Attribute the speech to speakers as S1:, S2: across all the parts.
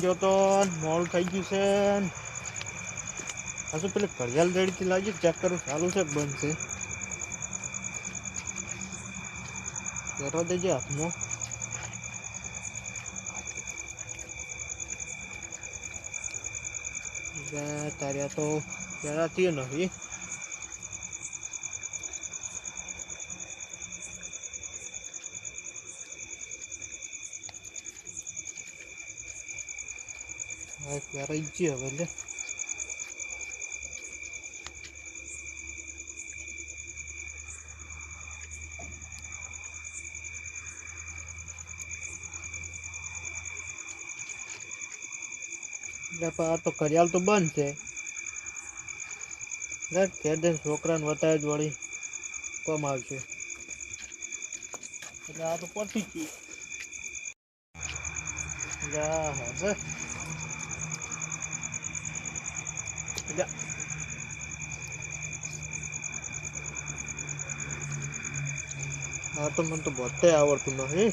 S1: જો તો મોડું થઈ ગયું છે. હજુ પેલી ઘડિયાળ જડીથી લાગી, ચેક કરું, ચાલુ છે બંધ છે? કરવા દેજે હાથમાં. તારે તો પહેરાતી નથી હા પહેરાઈ ગઈ હવે લે આ તો ઘડિયાળ તો બંધ છે. લે દે, છોકરાને વતાવે જ વળી કોમ આવશે. એટલે આ તો પતી ગયું. હા હા. હા તો મને તો બધે આવડતું નથી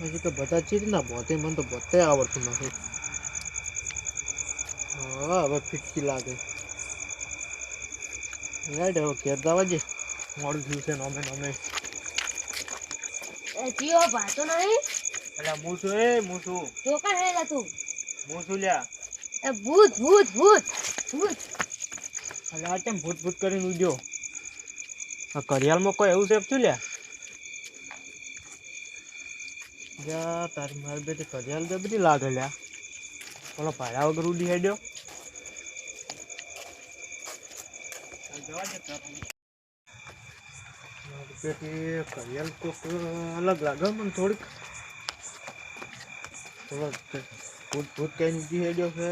S1: હજી તો બધા ચીજ ના બોતે મને તો બધે આવડતું નથી હા હવે ફીટકી લાગે રાઈટ હવે ઘેર દવાજે મોડું થયું છે નોમે નોમે
S2: જીઓ ભાતો નહીં?
S1: એટલે હું છું એ હું છું.
S2: ચોકર હે તું.
S1: હું છું લ્યા.
S2: એ ભૂત ભૂત ભૂત ભૂત.
S1: એટલે આ કેમ ભૂત ભૂત કરીને ઉડ્યો? આ કરિયાલમાં કોઈ એવું સેફ છું લ્યા? જા તારી મારી બેટી કરિયાલ તો બધી લાગે લ્યા. ઓલો ભાડા વગર ઉડી હેડ્યો. કરિયાલ તો અલગ લાગે મને થોડીક. થોડો ભૂત ભૂત કઈ ઉડી હેડ્યો છે.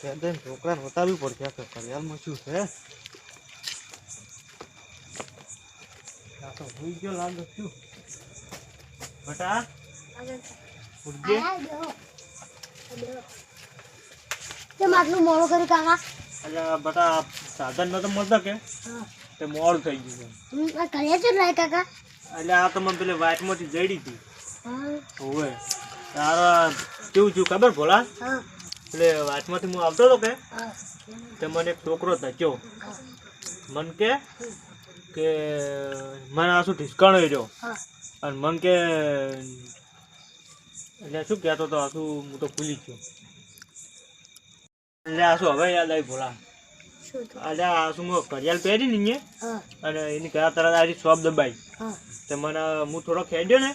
S1: ત્યાં છોકરાને બતાવવી પડશે કે કરિયાલમાં શું છે. આ તો હુઈ ગયો લાગે શું. બટા? ઉઠજે
S2: કેમ આટલું મોડું કર્યું કાકા?
S1: એટલે બટા સાધન નતો મળતા કે તે મોડ થઈ ગયું છે.
S2: આ કર્યા છે લાય કાકા.
S1: એટલે આ તો મને પેલી વાટમાંથી જડી હતી. હોવે તારા કેવું થયું ખબર ભોલા? એટલે વાટમાંથી હું આવતો હતો કે? તે મને એક છોકરો ધચ્યો મન કે કે મને આ શું ઢીસકાણો રહ્યો અને મન કે એટલે શું કહેતો હતો આ શું હું તો ભૂલી ગયો. એટલે આ શું હવે યાદ આવી ભોલા?
S2: શું
S1: આ શું ઘડિયાળ પહેરી ને અને એની ઘણા તરત આજે શોપ દબાઈ. તો મને હું થોડો ખેડ્યો ને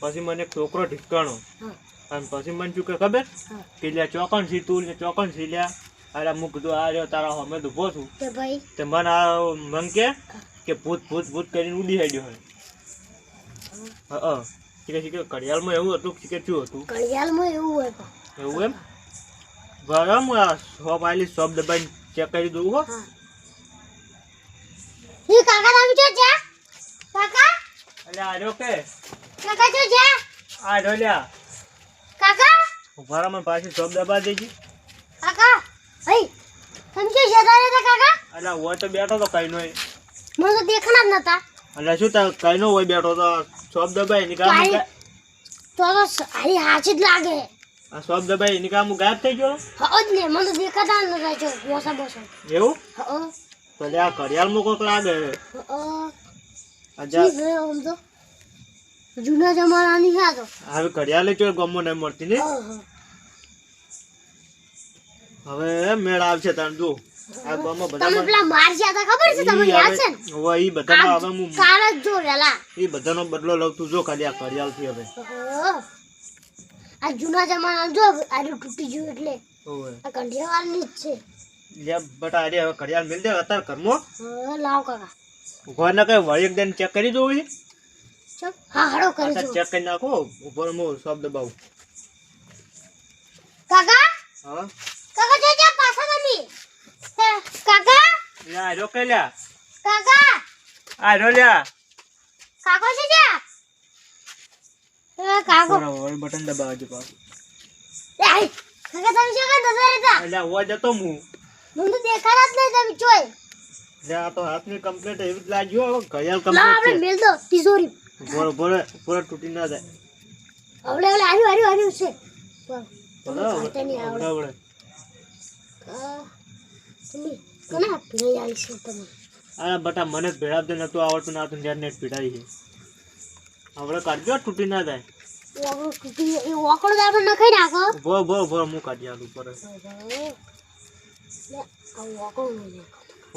S1: પછી મને છોકરો ઢીસકાણો અને પછી મને શું કે ખબર? કે લ્યા ચોકણ સી તું ચોકણ સી લ્યા. અરે હું કીધું આ રહ્યો તારા અમે ઊભો છું. તે મને આ મન કે કે ભૂત ભૂત ભૂત કરીને ઉડી હેડ્યો હોય હા. શીખે શીખે ઘડિયાળમાં એવું હતું શીખે શું હતું?
S2: ઘડિયાળમાં એવું હોય
S1: એવું એમ? બરાબર શોપ આવેલી શોપ દબાઈને ચેક કરી દઉં હો.
S2: હી. કાકા તમે જો જા. કાકા?
S1: અલે આ રહ્યો કે?
S2: કાકા જો જા.
S1: આ ઢોલ્યા લ્યા.
S2: કાકા?
S1: ઉભારા મને પાછી જોબ દબા દેજી.
S2: કાકા? હઈ તમે જો જતા રહેતા કાકા?
S1: અલે હોય તો બેઠો તો કઈ નોય
S2: મને તો દેખાણા જ નતા.
S1: અલે શું તા કઈ નો હોય બેઠો તો જોબ કામ હું
S2: તો તો સારી હાચી જ લાગે.
S1: આ શોપ દબાઈ એની કામ ગાયબ થઈ ગયો?
S2: હા જ ને મને દેખાતા ન નતા બોસા બોસા
S1: એવું?
S2: હા
S1: ભલે આ ઘડિયાળમાં કોઈક લાગે.
S2: હા
S1: આ જા
S2: ઠીક છે આમ તો. જૂના જમાનાની છે આ તો.
S1: હવે ઘડિયાળ જો ગમો ન મળતી ને. હવે મેળ આવશે તાણ જો આ ગામમાં
S2: તમે પેલા માર ગયા હતા ખબર છે તમને યાદ છે ને?
S1: હવે ઈ બધાનો હવે હું
S2: કાલ જ જો રેલા
S1: ઈ બધાનો બદલો લઉં તું જો ખાલી આ ઘડિયાળથી હવે.
S2: હા. આ જૂના જમાના જો આરે તૂટી ગયું એટલે આ કંઠિયાવાળની જ છે.
S1: લે બટા અરે હવે ઘડિયાળ મિલ દે અત્યારે કરમો
S2: હા લાવ કાકા.
S1: ઊભા ના કઈ વળી એક દિન ચેક કરી દઉં છે
S2: હા હાડો કરી દો
S1: ચેક કરી નાખો ઊભો મો શબ્દ દબાવ.
S2: કાકા?
S1: હા?
S2: કાકા જો જો પાછા તમે. કાકા?
S1: લે આ કે લ્યા?
S2: કાકા?
S1: આ રહ્યો લ્યા?
S2: કાકો છે જા કાકો.
S1: બરાબર, બટન દબાવજો પાછું.
S2: કાકા તમે શું કરતા હતા
S1: એટલે હોવા જતો હું
S2: મને તો દેખાડા જ નહીં તમે
S1: એટલે આ તો હાથની કમ્પ્લીટ એવી જ લાગ્યો હવે ઘડિયાળ
S2: ના આપણે મેલ દો તિજોરી.
S1: બોલો બોલે પૂરા તૂટી ના જાય.
S2: આવડે આવડે આવ્યું આવ્યું આવ્યું છે.
S1: બોલો
S2: આવડે.
S1: આવડે
S2: કોના આવી છે તમે.
S1: અરે બટા મને ભેળા દે નતું આવડતું ના આવતું ત્યારે નેટ પીડાઈ છે. આપણે કાઢજો તૂટી ના જાય.
S2: વાકડો તો નખાઈ નાખો.
S1: ભો ભો હું કાઢી આલું પર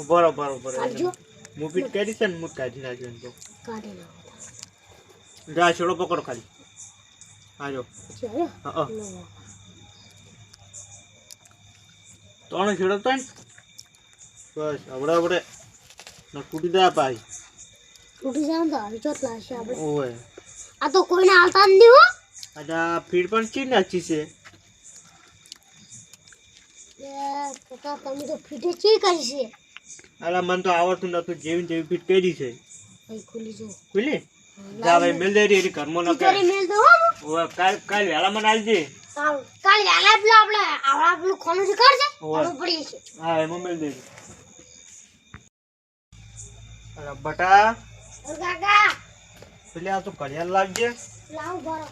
S1: બરો બરો બરો હું પીટ કરી છે ને હું કાઢી નાખ્યો તો.
S2: કાઢી નાખો.
S1: જા છેડો પકડો ખાલી. આજો હા ત્રણ છેડો તો બસ આવડે આવડે. તૂટી જાય પાઈ
S2: તૂટી જાય ને તો આવી ચોટલા હશે આપણે.
S1: ઓય.
S2: આ તો કોઈને હાલતા જ નહીં હો.
S1: આજે ફીડ પણ ચી નાખી છે?
S2: કાકા તમે તો ફીટે ચી કરી છે?
S1: અલા મને તો આવડતું નતું જેવી જેવી ફીટ કરી છે.
S2: ખુલી જો
S1: ખુલી? જા ભાઈ મેલ દે રે ઘરમાં ન
S2: તિજોરી
S1: કે
S2: મેલ દો હો.
S1: ઓય કાલ કાલ વેલા મને આલજે
S2: કાલ કાલ વેલા પેલો આપણે. આવડા પેલું ખોનું છે. કરજે
S1: ઓય.
S2: પડી છે
S1: હા એમાં મેલ દે. અલા બટા.
S2: કાકા.
S1: પેલી આ તો ઘડિયાળ લાવજે
S2: લાવ ભરો.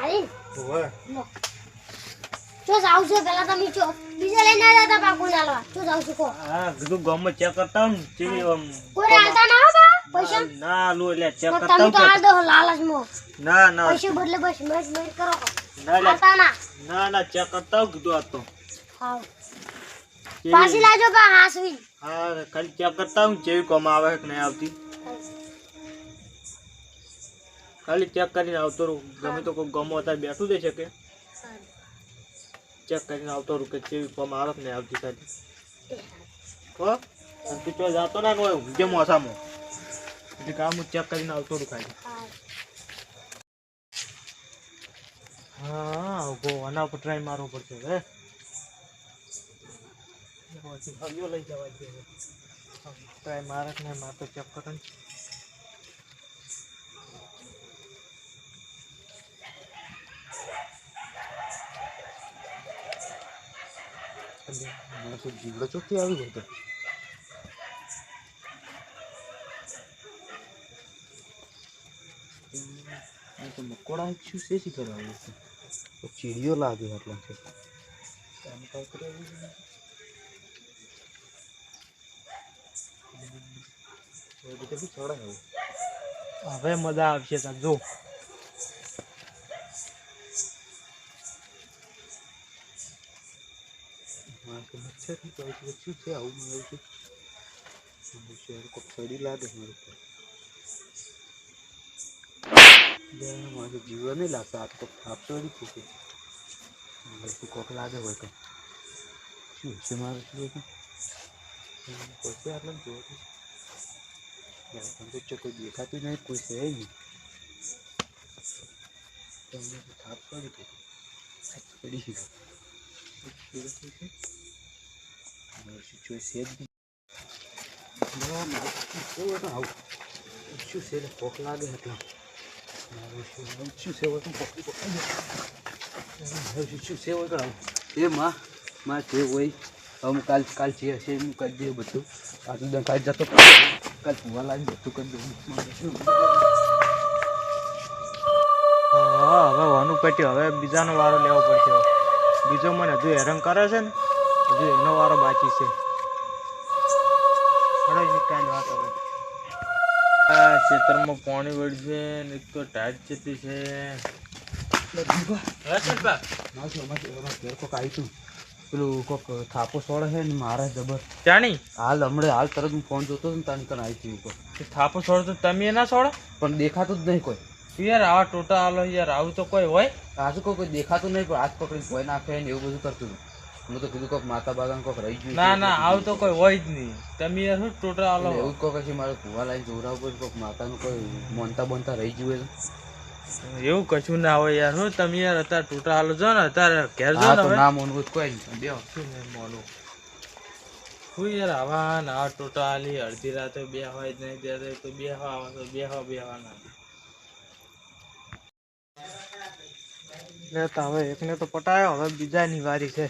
S2: આલી
S1: ઓય
S2: ચો જાવ છો પેલા તમે ચો બીજા લઈને ના જતા પાકું ચાલવા. ચો જાવ છો કો.
S1: હા કીધું ગામમાં ચેક કરતા હું ચેવી આમ
S2: કોઈ હાલતા ના હો બા પૈસા?
S1: ના લો એટલે ચેક કરતા હું
S2: તો
S1: કે-
S2: દો લાલચમાં.
S1: ના ના.
S2: પૈસે બદલે બસ મેચ મેચ કરો.
S1: ના
S2: ના.
S1: ના. ચેક કરતા હું કીધું આ તો. ચેવી-
S2: પાછી લાજો કા હાસવી
S1: હા ખાલી ચેક કરતા હું જેવી કોમ આવે કે નહીં આવતી. ખાલી ચેક કરીને આવતો રહું. ગમે તો કોઈ ગમો હતા બેઠું દે છે કે? ચેક કરીને આવતો રહું કે જેવી કોમ આવે કે નહીં આવતી ખાલી. હો? તું તો જાતો ના કોઈ ઊંઘે મોસામાં. એટલે કામ હું ચેક કરીને આવતો રહું ખાલી. હા આવો આના ઉપર ટ્રાય મારવો પડશે હે? પછી હરિયો લઈ જવા દે ટ્રાય મારે કે નહીં મારે તો ચેક કરે ને જીવડો ચોખ્ખી આવી ગયો તો આ તો મકોડા શું છે શી કરવા આવ્યું છે તો ચીડીઓ લાગે એટલે છે આમ કાંઈ કરે એવું નહીં. એ રીતે બી ચડાય હવે. હવે મજા આવશે તાર, જો. મારે તો મચ્છર નહીં તો હવે શું છે, આવું ને એવું છે? મારું શહેર કોક સડી લાગે મારું ઉપર. બે મારે જીવવા નહીં લાગતા, આ તો થાપ સડી છે કે? મારે કોક લાગે હોય તો. શું છે મારું શું છે? પછી આટલા જોવા પણ તો કોઈ દેખાતું નહીં કોઈ છે નહીં તમને તો થાપ પડી ગઈ પડી ગઈ સિચ્યુએશન છે જ નહીં શું છે શું ભોખ લાગે એટલે શું શું તો પકડી પકડી શું છે હોય તો આવું
S3: એ માં જે હોય હું કાલ કાલ જે હશે હું કરી દઈએ બધું આજુ દન કાલ જતો કાલ ભૂવા લાવી બધું કરી દઉં
S1: હા હવે વાનું પેટ્યું હવે બીજાનો વારો લેવો પડશે. બીજો મને હજુ હેરાન કરે છે ને હજુ એનો વારો બાકી છે. એની કાંઈ વાત હવે. આ ખેતરમાં પાણી વળશે ને એક તો ટાઈટ જતી છે.
S3: અમારે ઘેર કોક આવ્યું હતું પેલું કોક થાપો સોળે છે ને મારે જબર.
S1: જાણી
S3: હાલ હમણાં હાલ તરત હું ફોન જોતો હતો ને તને કણ આવી
S1: તે થાપો સોળે તો તમે ના સોળે?
S3: પણ દેખાતું જ નહીં કોઈ.
S1: યાર આવા ટોટા આલો યાર આવું તો કોઈ હોય?
S3: આજુ કોઈ કોઈ દેખાતું નહીં પણ હાથ પકડી કોઈ નાખે ને એવું બધું કરતું હું તો કીધું કોક માતા બાગાને કોક રહી ગયું
S1: ના ના આવું તો કોઈ હોય જ નહીં. તમે યાર શું ટોટા આલો
S3: એવું કોક હશે મારે ભૂવા લાઈન જોવડાવવું પડે કોક માતાનું કોઈ મોનતા બોનતા રહી ગયું
S1: એવું કશું ના હોય યાર. હું તમે યાર અત્યારે ટૂટા હાલો છો ને અત્યારે ઘેર જો ને
S3: ના મોનવું જ કોઈ નહીં.
S1: શું મોનું હું યાર આવા ને ટોટા હાલી અડધી રાતે બે હોય જ નહીં ત્યારે તો બે આવા તો બે હવા બે ના
S4: લે તો હવે એકને તો પટાયો હવે બીજાની વારી છે.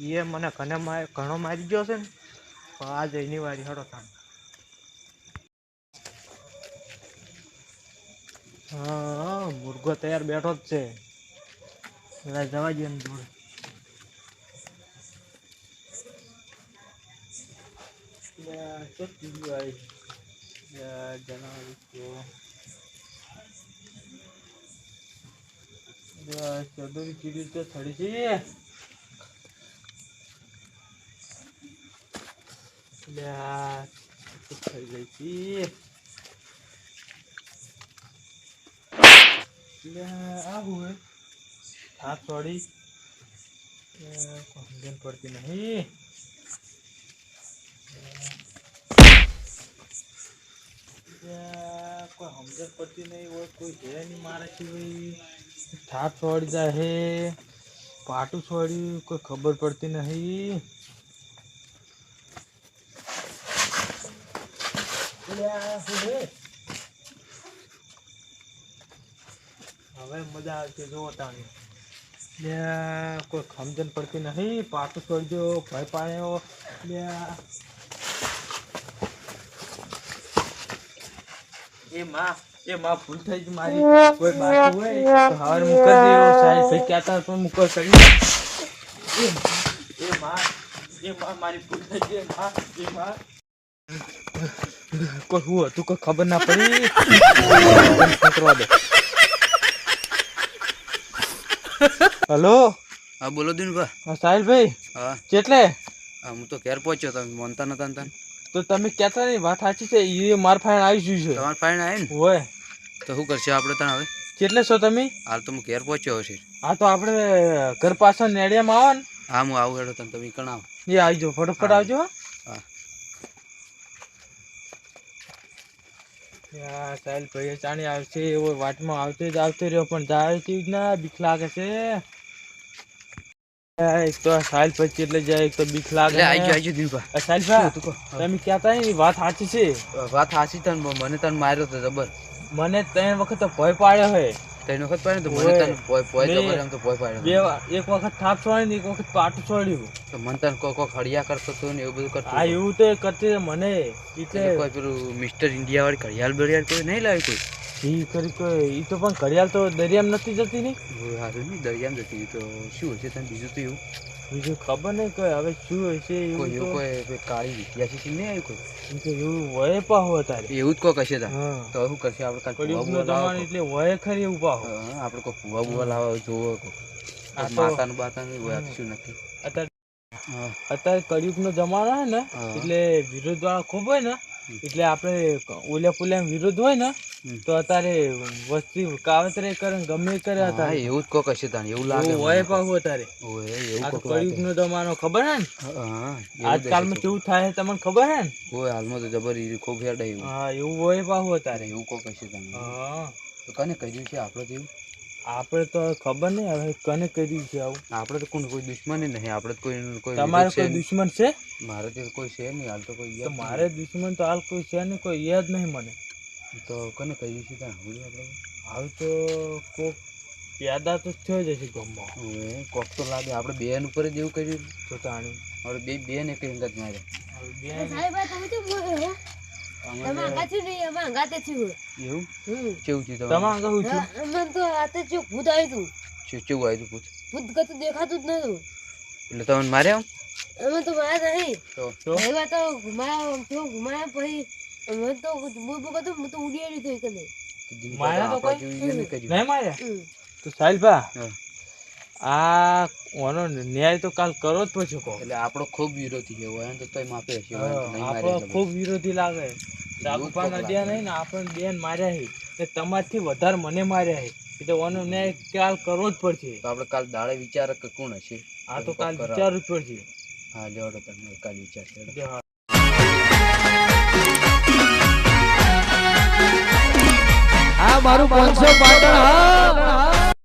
S4: એ મને ઘણે માર ઘણો મારી ગયો છે ને આજે એની વારી હડો તાણ. હા મુર્ગો તૈયાર બેઠો જ છે પેલા જવા દે ને જોડે લે, ચો બીજું આવી. લે, જણાવી તો લે, ચૌધરી ચીડી તો થડી છે થઈ ગઈ છે લે, આ હું હે? હાથ છોડી લે, કોઈ સમજણ પડતી નહીં યા, કોઈ સમજણ પડતી નહીં હોય કોઈ છે નહીં મારે સિવાય થાપ છોડી જાય હે પાટું છોડ્યું કોઈ ખબર પડતી નહીં અલ્યા, શું હે? હવે મજા આવશે જો તાણી. લ્યા, કોઈ સમજણ પડતી નહીં. પાટું છોડજો ભય પાડ્યો લ્યા એ માં એ માં ભૂલ થઈ ગઈ મારી. કોઈ બાકી હોય તો હવાર મૂકી દેવો સાહેબ ભાઈ કહેતા પણ મૂકો કરી એ એ માં એ માં મારી ભૂલ થઈ ગઈ. માં એ માં. કોઈ હું હતું કોઈ ખબર ના પડી? પકડવા દે હલો?
S3: હા બોલો
S4: દિનભાઈ સાહિલભાઈ
S3: હા.
S4: કેટલે?
S3: હા તો ઘેર પહોંચ્યો તમે માનતા નતા તને.
S4: તો તમે કહેતા નહીં વાત સાચી છે એ માર ફાઈન આવી ગયું છે.
S3: તમારે ફાઈન આવે ને?
S4: હોય.
S3: તો શું કરશે આપણે તને હવે?
S4: કેટલે છો તમે?
S3: હાલ તો હું ઘેર પહોંચ્યો હશે.
S4: હા તો આપણે ઘર પાછળ નેડિયામાં આવો ને.
S3: હા હું આવું હેડો તને તમે કણાવ આવો.
S4: એ આવજો ફટોફટ આવજો હો.
S3: હા
S4: યા સાહેલ ભાઈ ચાણી આવશે એવો વાટમાં આવતો જ આવતો રહ્યો પણ જાય જ ના બીક લાગે છે. એક તો સાહેલ ભાઈ એટલે જાય એક તો બીક લાગે
S3: આવી ગયો આવી ગયો
S4: સાહેલ ભાઈ? તમે કહેતા નહીં વાત સાચી છે?
S3: વાત સાચી તને મને તને માર્યો તો જબર.
S4: મને ત્રણ વખત તો ભય પાડ્યો હોય
S3: ત્રણ વખત પાડ્યો તો મને તને પોય પોય તો કરે તો પોય પાડ્યો
S4: બે એક વખત થાપ છોડી ને એક વખત પાટું છોડ્યું.
S3: તો મને તને કોઈ કોઈ ખડિયા કરતો તો ને એવું બધું કરતો
S4: આ એવું તો કરતી મને.
S3: એટલે કોઈ પેલું મિસ્ટર ઇન્ડિયા વાળી ઘડિયાળ બડિયાળ કોઈ નહીં લાવી કોઈ?
S4: ઈ કરી કોઈ ઈ તો પણ ઘડિયાળ તો દરિયામાં નથી જતી ને?
S3: હારું નહીં દરિયામાં જતી તો શું હશે તને બીજું તો એવું?
S4: બીજું ખબર નહીં કોઈ હવે શું હશે એવું
S3: કોઈ કાળી વિદ્યાર્થી છે નહીં આવી કોઈ?
S4: એવું વય પાહો તારે.
S3: એવું જ કોઈ કશે
S4: તા.
S3: તો શું કરશે? આપણે કાંઈ ફુવા બુવા લાવો
S4: જમાનો એટલે વય ખરી એવું પાહો
S3: હા, આપણે કોઈ ફુવા બુવા લાવો જોવો માતાનું બાતાનું હોય શું નથી
S4: અત્યારે
S3: હા.
S4: અત્યારે કળિયુગનો જમાનો હોય ને એટલે વિરોધ વાળા ખૂબ હોય ને. એટલે આપણે ઓલ્યા પુલ્યા વિરોધ હોય ને તો અત્યારે વસ્તી કાવતરે કરે ગમે કરે અત્યારે.
S3: એવું જ કોક હશે તાન એવું લાગે
S4: હોય
S3: તો.
S4: અત્યારે.
S3: એવું.
S4: કળિયુગનો જમાનો ખબર હે ને? આજકાલમાં કેવું થાય તમને ખબર હે ને?
S3: હોય હાલમાં તો જબર ખૂબ હેડે
S4: હા એવું હોય પાહું અત્યારે.
S3: એવું કોક હશે તને
S4: હા.
S3: તો કને કર્યું છે આપણે તો એવું?
S4: આપણે તો ખબર નહીં હવે કને કરી છે આવું.
S3: આપણે તો કોઈ કોઈ દુશ્મન નહીં આપણે કોઈ કોઈ
S4: તમારે કોઈ દુશ્મન છે?
S3: મારે તો કોઈ છે નહીં હાલ તો કોઈ
S4: મારે દુશ્મન તો હાલ કોઈ છે નહીં કોઈ યાદ નહીં મને.
S3: તો કને કહી છે ત્યાં સાંભળ્યું આપણે
S4: હાલ તો કોક પેદા તો થયો જ હશે ગમમાં.
S3: કોક તો લાગે આપણે બેન ઉપર જ એવું કર્યું.
S4: તો તાણી.
S3: હવે બે બેન એક અંગત મારે
S4: હવે
S3: એટલે તમને માર્યા?
S2: અમે તો મારા નહીં.
S3: તો?
S4: તો?
S2: એવા તો ઘુમાયા ઘુમાયા પછી અમે તો બુર બુર હું તો ઉડી આવી તો એક
S4: માર્યા તો. નહીં માર્યા? તો સાહેબા. આ ઓનો ન્યાય તો કાલ કરો જ પછી કહો.
S3: એટલે આપણો ખૂબ વિરોધી છે હોય તો તોય માપે મારે
S4: આપણો ખૂબ વિરોધી લાગે.
S3: કોક
S4: નદિયા નહીં ને આપણને બેન માર્યા છે ને તમારથી વધારે મને માર્યા છે. એટલે ઓનો ન્યાય કાલ કરવો જ પડશે.
S3: તો આપણે કાલ દાડે વિચાર કે કોણ હશે?
S4: આ તો કાલ. વિચારવું જ પડશે.
S3: હા જોડો તમે કાલ વિચાર છે
S5: આ મારું પાંચસો પાટણ હા.